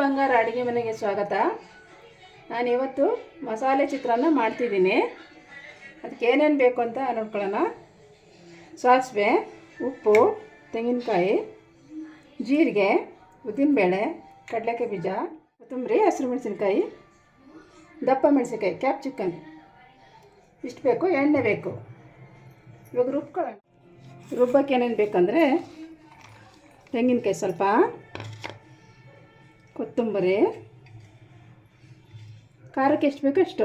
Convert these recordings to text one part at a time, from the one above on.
ಅಡುಗೆ ಮನೆಗೆ ಸ್ವಾಗತ. ನಾನು ಇವತ್ತು ಮಸಾಲೆ ಚಿತ್ರಾನ್ನ ಮಾಡ್ತಿದ್ದೀನಿ. ಅದಕ್ಕೆ ಏನೇನು ಬೇಕು ಅಂತ ನೋಡ್ಕೊಳ್ಳೋಣ. ಸಾಸಿವೆ, ಉಪ್ಪು, ತೆಂಗಿನಕಾಯಿ, ಜೀರಿಗೆ, ಉದ್ದಿನಬೇಳೆ, ಕಡಲೆಕಾಯಿ ಬೀಜ, ಕೊತ್ತಂಬರಿ, ಹಸಿರು ಮೆಣಸಿನ್ಕಾಯಿ, ದಪ್ಪ ಮೆಣಸಿನ್ಕಾಯಿ, ಕ್ಯಾಪ್ ಚಿಕನ್. ಇಷ್ಟು ಬೇಕು, ಎಣ್ಣೆ ಬೇಕು. ಇವಾಗ ರುಬ್ಕೊಳ್ಳೋಣ. ರುಬ್ಬಕ್ಕೆ ಏನೇನು ಬೇಕಂದರೆ ತೆಂಗಿನಕಾಯಿ ಸ್ವಲ್ಪ ಕೊತ್ತಂಬರಿ. ಖಾರಕ್ಕೆ ಎಷ್ಟು ಬೇಕೋ ಅಷ್ಟು.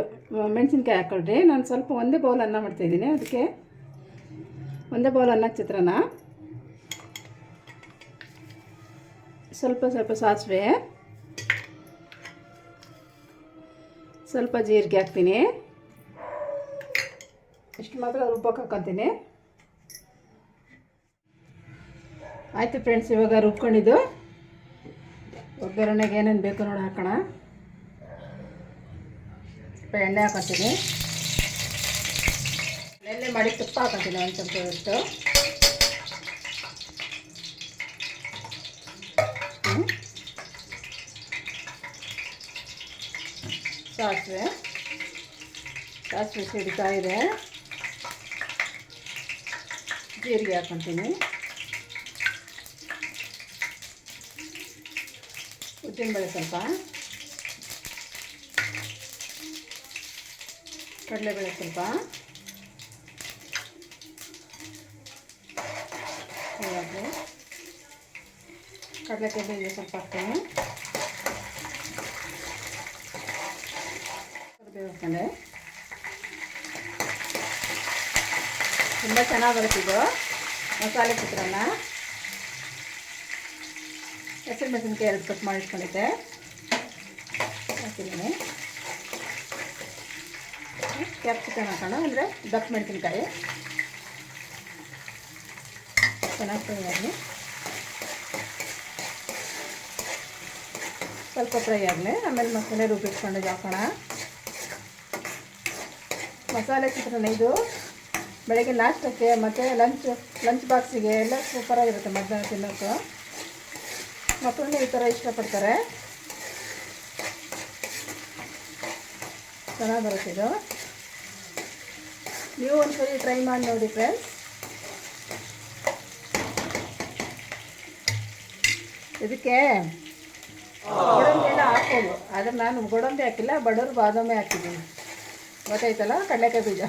ಮೆಣಸಿನ್ಕಾಯಿ ಹಾಕ್ಕೊಳ್ರಿ. ನಾನು ಸ್ವಲ್ಪ ಒಂದೇ ಬೌಲ್ ಅನ್ನ ಮಾಡ್ತಾಯಿದ್ದೀನಿ ಅದಕ್ಕೆ ಒಂದೇ ಬೌಲ್ ಅನ್ನ ಚಿತ್ರಾನ್ನ. ಸ್ವಲ್ಪ ಸ್ವಲ್ಪ ಸಾಸಿವೆ. ಸ್ವಲ್ಪ ಜೀರಿಗೆ ಹಾಕ್ತೀನಿ. ಇಷ್ಟು ಮಾತ್ರ ರುಬ್ಬಕ್ಕೆ ಹಾಕ್ಕೊತೀನಿ. ಆಯಿತು ಫ್ರೆಂಡ್ಸ್ ಇವಾಗ ರುಬ್ಕೊಂಡಿದ್ದು. ಒಗ್ಗರಣೆಗೆ ಏನೇನು ಬೇಕು ನೋಡಿ ಹಾಕೋಣ. ಸ್ವಲ್ಪ ಎಣ್ಣೆ ಹಾಕೊತೀನಿ. ಎಣ್ಣೆ ಮಾಡಿ ತುಪ್ಪ ಹಾಕೋತೀನಿ ಒಂದು ಸ್ವಲ್ಪ ಹ್ಮ್. ಸಾಸಿವೆ. ಸಾಸಿವೆ ಸಿಡಿತಾ ಇದೆ. ಜೀರಿಗೆ ಹಾಕೊತೀನಿ. ಉದ್ದಿನಬೇಳೆ ಸ್ವಲ್ಪ. ಕಡಲೆಬೇಳೆ ಸ್ವಲ್ಪ. ಇವಾಗ ಕಡಲೆಕಾಯಿ ಬೀಜ ಸ್ವಲ್ಪ ಹಾಕ್ತೀನಿ. ಹಾಕೊಂಡೆ ತುಂಬ ಚೆನ್ನಾಗಿ ಬರುತ್ತಿದ್ದು ಮಸಾಲೆ ಚಿತ್ರಾನ್ನ ಹೆಸರು ಮೆಣಸಿನ್ಕಾಯಿ ಎರಡು ಕಟ್ ಮಾಡಿ ಇಟ್ಕೊಂಡಿದ್ದೆ ಹಾಕಿದ್ದೀನಿ. ಕ್ಯಾಪ್ಸಿಕನ್ ಹಾಕೋಣ, ಅಂದರೆ ದಪ್ಪ ಮೆಣಸಿನ್ಕಾಯಿ. ಚೆನ್ನಾಗಿ ಫ್ರೈ ಆಗಲಿ. ಸ್ವಲ್ಪ ಫ್ರೈ ಆಗಲಿ, ಆಮೇಲೆ ಮಸಾಲೆ ರುಬ್ಬಿಟ್ಕೊಂಡು ಹಾಕೋಣ. ಮಸಾಲೆ ಚಿತ್ರಾನ್ನ ಇದು. ಬೆಳಗ್ಗೆ ನಾಷ್ಟಕ್ಕೆ ಮತ್ತು ಲಂಚ್ ಲಂಚ್ ಬಾಕ್ಸಿಗೆ ಎಲ್ಲ ಸೂಪರಾಗಿರುತ್ತೆ ಮಧ್ಯಾಹ್ನ ತಿನ್ನೋಕ್ಕೆ ಮಕ್ಕಳನ್ನ ಈ ಥರ ಇಷ್ಟಪಡ್ತಾರೆ. ಚೆನ್ನಾಗಿ ಬರುತ್ತೆ ಇದು. ನೀವು ಒಂದ್ಸರಿ ಟ್ರೈ ಮಾಡಿ ನೋಡಿ ಫ್ರೆಂಡ್ಸ್ ಇದಕ್ಕೆ ಗೋಡಂಬಿ ಎಲ್ಲ ಹಾಕ್ಬೋದು. ಆದರೆ ನಾನು ಗೋಡಂಬಿ ಹಾಕಿಲ್ಲ, ಬಡವರು ಬಾದಾಮಿ ಹಾಕಿದ್ದೀನಿ. ಗೊತ್ತಾಯ್ತಲ್ಲ? ಕಡಲೆಕಾಯಿ ಬೀಜ.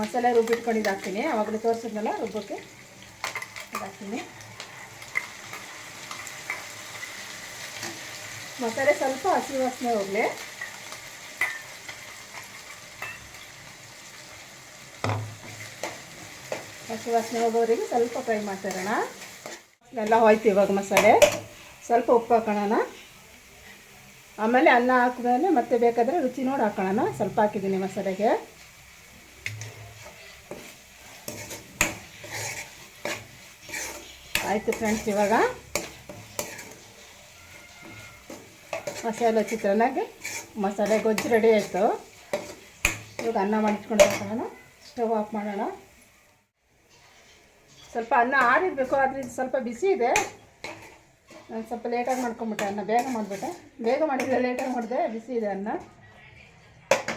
ಮಸಾಲೆ ರುಬ್ಬಿಟ್ಕೊಂಡಿದ್ದು ಹಾಕ್ತೀನಿ ಅವಾಗಲೇ ತೋರಿಸಿದ್ನಲ್ಲ ರುಬ್ಬಕ್ಕೆ ಹಾಕ್ತೀನಿ. ಮಸಾಲೆ ಸ್ವಲ್ಪ ಹಸಿ ವಾಸನೆ ಹೋಗಲಿ. ಹಸಿ ವಾಸನೆ ಹೋಗೋವರೆಗೆ ಸ್ವಲ್ಪ ಫ್ರೈ ಮಾಡ್ತಿರೋಣ. ಎಲ್ಲ ಹೋಯ್ತು ಇವಾಗ ಮಸಾಲೆ. ಸ್ವಲ್ಪ ಉಪ್ಪು ಹಾಕೋಣ ಆಮೇಲೆ ಅನ್ನ ಹಾಕಿದ್ಮೇಲೆ ಮತ್ತೆ ಬೇಕಾದರೆ ರುಚಿ ನೋಡಿ ಹಾಕೋಣ ಸ್ವಲ್ಪ ಹಾಕಿದ್ದೀನಿ ಮಸಾಲೆಗೆ. ಆಯಿತು ಫ್ರೆಂಡ್ಸ್ ಇವಾಗ ಮಸಾಲೆ ಚಿತ್ರಾನ್ನಾಗೆ ಮಸಾಲೆ ಗೊಜ್ಜು ರೆಡಿ ಆಯಿತು. ಇವಾಗ ಅನ್ನ ಮಾಡಿಟ್ಕೊಂಡು ಹೋಗೋಣ ಸ್ಟವ್ ಆಫ್ ಮಾಡೋಣ. ಸ್ವಲ್ಪ ಅನ್ನ ಆರಿರಬೇಕು, ಆದರೆ ಇದು ಸ್ವಲ್ಪ ಬಿಸಿ ಇದೆ. ನಾನು ಸ್ವಲ್ಪ ಲೇಟಾಗಿ ಮಾಡ್ಕೊಂಬಿಟ್ಟೆ ಅನ್ನ, ಬೇಗ ಮಾಡಿಬಿಟ್ಟೆ. ಬೇಗ ಮಾಡಿದ್ರೆ ಲೇಟಾಗಿ ಮಾಡಿದೆ, ಬಿಸಿ ಇದೆ ಅನ್ನ.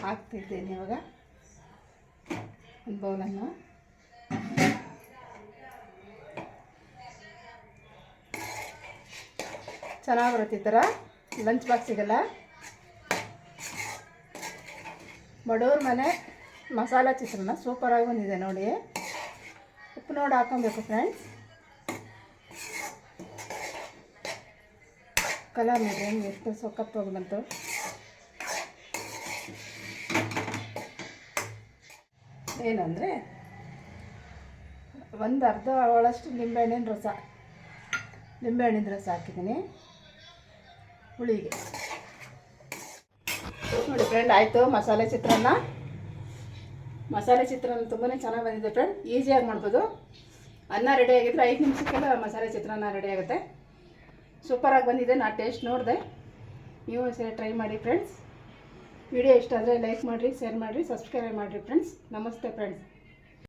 ಹಾಕ್ತಿದ್ದೀನಿ ಇವಾಗ. ಒಂದು ಬೌಲನ್ನು ಚೆನ್ನಾಗಿ ಬರುತ್ತೆ ಈ ಥರ. ಲಂಚ್ ಬಾಕ್ಸಿಗೆಲ್ಲ ಬಡವ್ರ ಮನೆ ಮಸಾಲ ಚಿತ್ರನ ಸೂಪರಾಗಿ ಬಂದಿದೆ ನೋಡಿ. ಉಪ್ಪು ನೋಡಿ ಹಾಕೊಬೇಕು ಫ್ರೆಂಡ್ಸ್ ಕಲರ್ ನೋಡಿ ಎಷ್ಟು ಸೊಕ್ಕಪ್ಪೋಗಿ ಬಂತು. ಏನಂದರೆ ಒಂದು ಅರ್ಧ ಒಳಷ್ಟು ನಿಂಬೆಹಣ್ಣಿನ ರಸ. ನಿಂಬೆಹಣ್ಣಿನ ರಸ ಹಾಕಿದ್ದೀನಿ. ಹುಳಿಗೆ. ನೋಡಿ ಫ್ರೆಂಡ್ ಆಯಿತು. ಮಸಾಲೆ ಚಿತ್ರಾನ್ನ. ಮಸಾಲೆ ಚಿತ್ರಾನ್ನ ತುಂಬಾ ಚೆನ್ನಾಗಿ ಬಂದಿದೆ ಫ್ರೆಂಡ್ ಈಸಿಯಾಗಿ ಮಾಡ್ಬೋದು. ಅನ್ನ ರೆಡಿ ಆಗಿದ್ರೆ ಐದು ನಿಮಿಷಕ್ಕೆಲ್ಲ ಮಸಾಲೆ ಚಿತ್ರಾನ್ನ ರೆಡಿ ಆಗುತ್ತೆ. ಸೂಪರಾಗಿ ಬಂದಿದೆ. ನಾ ಟೇಸ್ಟ್ ನೋಡಿದೆ. ನೀವು ಸರಿ ಟ್ರೈ ಮಾಡಿ ಫ್ರೆಂಡ್ಸ್ ವಿಡಿಯೋ ಇಷ್ಟ ಆದರೆ ಲೈಕ್ ಮಾಡಿರಿ ಶೇರ್ ಮಾಡಿರಿ ಸಬ್ಸ್ಕ್ರೈಬ್ ಮಾಡಿರಿ ಫ್ರೆಂಡ್ಸ್ ನಮಸ್ತೆ ಫ್ರೆಂಡ್ಸ್